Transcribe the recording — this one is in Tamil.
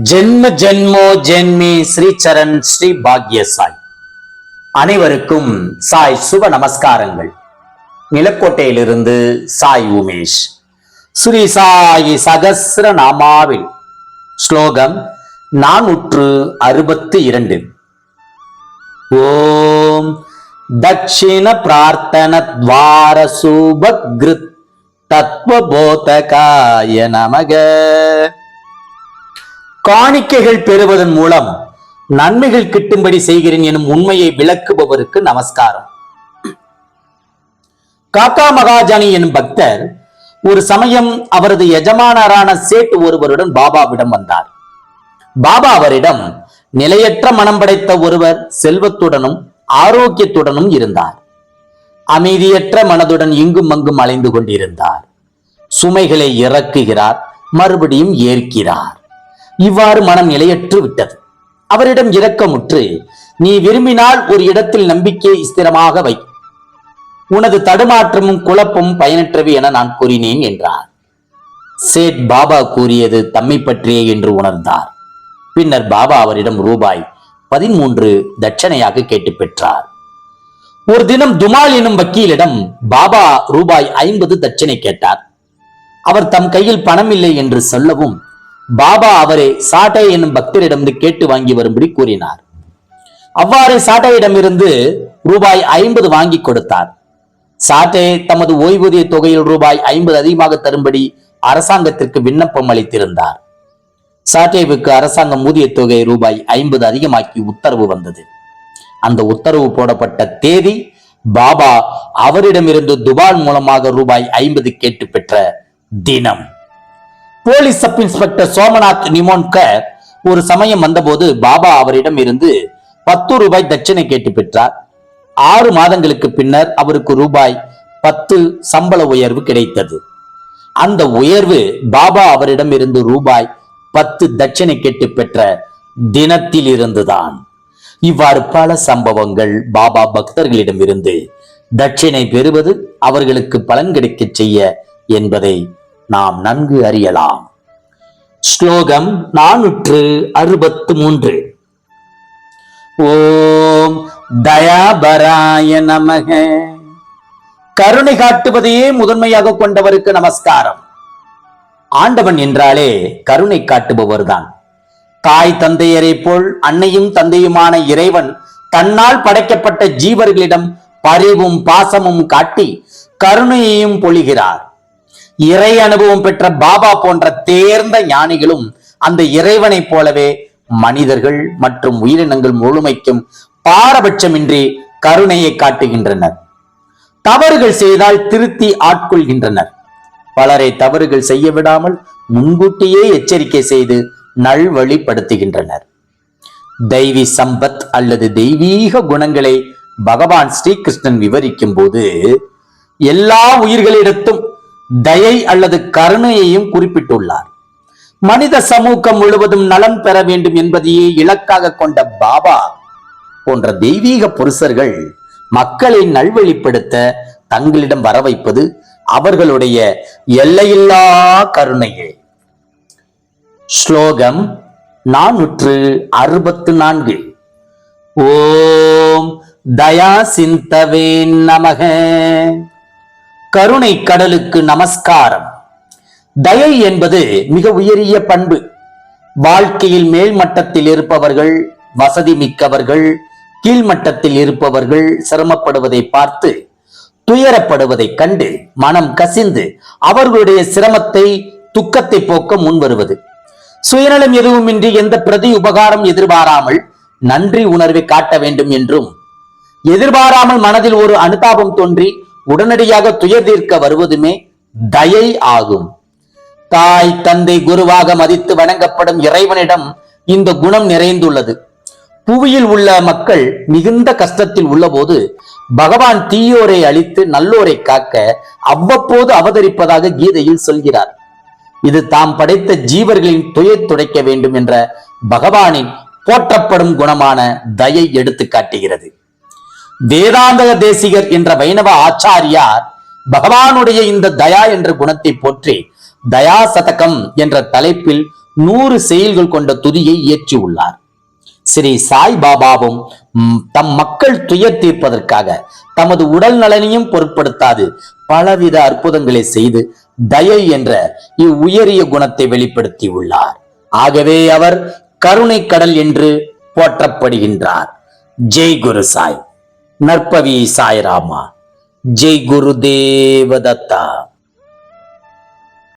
ஜென்ம ஜென்மோ ஜென்மி ஸ்ரீ சரண் ஸ்ரீ பாக்ய சாய் அனைவருக்கும் சாய் சுப நமஸ்காரங்கள். நிலக்கோட்டையிலிருந்து சாய் உமேஷ். ஸ்ரீ சாய் சகசிர நாமாவில் ஸ்லோகம் நானூற்று அறுபத்து இரண்டு. ஓம் தட்சிண பிரார்த்தன துவார சூபக்ருத் தத்வபோதகாய நமக. காணிக்கைகள் பெறுவதன் மூலம் நன்மைகள் கிட்டும்படி செய்கிறேன் எனும் உண்மையை விளக்குபவருக்கு நமஸ்காரம். காக்கா மகாஜானி எனும் பக்தர் ஒரு சமயம் அவரது எஜமானரான சேட்டு ஒருவருடன் பாபாவிடம் வந்தார். பாபா அவரிடம் நிலையற்ற மனம் படைத்த ஒருவர் செல்வத்துடனும் ஆரோக்கியத்துடனும் இருந்தார். அமைதியற்ற மனதுடன் இங்கும் அங்கும் அலைந்து கொண்டிருந்தார். சுமைகளை இறக்குகிறார் மறுபடியும் ஏற்கிறார். இவ்வாறு மனம் நிலையற்று விட்டது. அவரிடம் இரக்கமுற்று நீ விரும்பினால் ஒரு இடத்தில் நம்பிக்கை ஸ்திரமாக வை. உனது தடுமாற்றமும் குழப்பமும் பயனற்றவை என நான் கூறினேன் என்றார். சேட் பாபா கூறியது தம்மை பற்றியே என்று உணர்ந்தார். பின்னர் பாபா அவரிடம் ரூபாய் பதிமூன்று தட்சணையாக கேட்டு பெற்றார். ஒரு தினம் துமால் எனும் வக்கீலிடம் பாபா ரூபாய் ஐம்பது தட்சணை கேட்டார். அவர் தம் கையில் பணம் இல்லை என்று சொல்லவும் பாபா அவரை சாட்டை என்னும் பக்தரிடமிருந்து கேட்டு வாங்கி வரும்படி கூறினார். அவ்வாறே சாட்டையிடமிருந்து ரூபாய் ஐம்பது வாங்கி கொடுத்தார். சாட்டே தமது ஓய்வூதிய தொகையில் ரூபாய் ஐம்பது அதிகமாக தரும்படி அரசாங்கத்திற்கு விண்ணப்பம் அளித்திருந்தார். சாட்டேவுக்கு அரசாங்கம் ஊதிய தொகை ரூபாய் ஐம்பது அதிகமாக்கி உத்தரவு வந்தது. அந்த உத்தரவு போடப்பட்ட தேதி பாபா அவரிடமிருந்து துபால் மூலமாக ரூபாய் ஐம்பது கேட்டு பெற்ற தினம். Police sub inspector Somnath Nimonkar ஒரு சமயம் வந்தபோது பாபா அவரிடம் இருந்து பத்து ரூபாய் தட்சணை கேட்டு பெற்றார். ஆறு மாதங்களுக்கு பின்னர் அவருக்கு ரூபாய் பத்து சம்பள உயர்வு கிடைத்தது. அந்த உயர்வு பாபா அவரிடம் இருந்து ரூபாய் பத்து தட்சணை கேட்டு பெற்ற தினத்தில் இருந்துதான். இவ்வாறு பல சம்பவங்கள் பாபா பக்தர்களிடமிருந்து தட்சிணை பெறுவது அவர்களுக்கு பலன் கிடைக்கச் செய்ய என்பதை நாம் நன்கு அறியலாம். ஸ்லோகம் நானூற்று அறுபத்து மூன்று ஓம் தயாபராய நமக. கருணை காட்டுவதையே முதன்மையாக கொண்டவருக்கு நமஸ்காரம். ஆண்டவன் என்றாலே கருணை காட்டுபவர்தான். தாய் தந்தையரை போல் அன்னையும் தந்தையுமான இறைவன் தன்னால் படைக்கப்பட்ட ஜீவர்களிடம் பரிவும் பாசமும் காட்டி கருணையையும் பொழிகிறார். இறை அனுபவம் பெற்ற பாபா போன்ற தேர்ந்த ஞானிகளும் அந்த இறைவனைப் போலவே மனிதர்கள் மற்றும் உயிரினங்கள் முழுமைக்கும் பாரபட்சமின்றி கருணையை காட்டுகின்றனர். தவறுகள் செய்தால் திருத்தி ஆட்கொள்கின்றனர். பலரை தவறுகள் செய்ய விடாமல் முன்கூட்டியே எச்சரிக்கை செய்து நல்வழிப்படுத்துகின்றனர். தெய்வி சம்பத் அல்லது தெய்வீக குணங்களை பகவான் ஸ்ரீகிருஷ்ணன் விவரிக்கும் போது எல்லா உயிர்களிடத்தும் தயை அல்லது கருணையையும் குறிப்பிட்டுள்ளார். மனித சமூகம் முழுவதும் நலன் பெற வேண்டும் என்பதையே இலக்காக கொண்ட பாபா போன்ற தெய்வீக புருஷர்கள் மக்களை நல்வழிப்படுத்த தங்களிடம் வர வைப்பது அவர்களுடைய எல்லையில்லா கருணையே. ஸ்லோகம் நானூற்று அறுபத்து நான்கு. ஓம் தயா சிந்தவே நமக. கருணை கடலுக்கு நமஸ்காரம். தயை என்பது மிக உயரிய பண்பு. வாழ்க்கையில் மேல்மட்டத்தில் இருப்பவர்கள் வசதி மிக்கவர்கள் கீழ்மட்டத்தில் இருப்பவர்கள் சிரமப்படுவதை பார்த்து துயரப்படுவதை கண்டு மனம் கசிந்து அவர்களுடைய சிரமத்தை துக்கத்தை போக்க முன்வருவது. சுயநலம் எதுவுமின்றி எந்த பிரதி உபகாரம் எதிர்பாராமல் நன்றி உணர்வை காட்ட வேண்டும் என்றும் எதிர்பாராமல் மனதில் ஒரு அனுதாபம் தோன்றி உடனடியாக துயர் தீர்க்க வருவதுமே தயை ஆகும். தாய் தந்தை குருவாக மதித்து வணங்கப்படும் இறைவனிடம் இந்த குணம் நிறைந்துள்ளது. புவியில் உள்ள மக்கள் மிகுந்த கஷ்டத்தில் உள்ளபோது பகவான் தீயோரை அழித்து நல்லோரை காக்க அவ்வப்போது அவதரிப்பதாக கீதையில் சொல்கிறார். இது தாம் படைத்த ஜீவர்களின் துயர் துடைக்க வேண்டும் என்ற பகவானின் போற்றப்படும் குணமான தயை எடுத்து காட்டுகிறது. வேதாந்தக தேசிகர் என்ற வைணவ ஆச்சாரியார் பகவானுடைய இந்த தயா என்ற குணத்தை போற்றி தயா சதகம் என்ற தலைப்பில் நூறு செயல்கள் கொண்ட துதியை இயற்றியுள்ளார் ஸ்ரீ சாய் பாபாவும் தம் மக்கள் துயர் தீர்ப்பதற்காக தமது உடல் நலனையும் பொருட்படுத்தாது பலவித அற்புதங்களை செய்து தயை என்ற இவ்வுயரிய குணத்தை வெளிப்படுத்தியுள்ளார் ஆகவே அவர் கருணை கடல் என்று போற்றப்படுகின்றார். ஜெய் குரு சாய். நற்பவி சாய்ராமா. ஜெய் குரு தேவதத்தா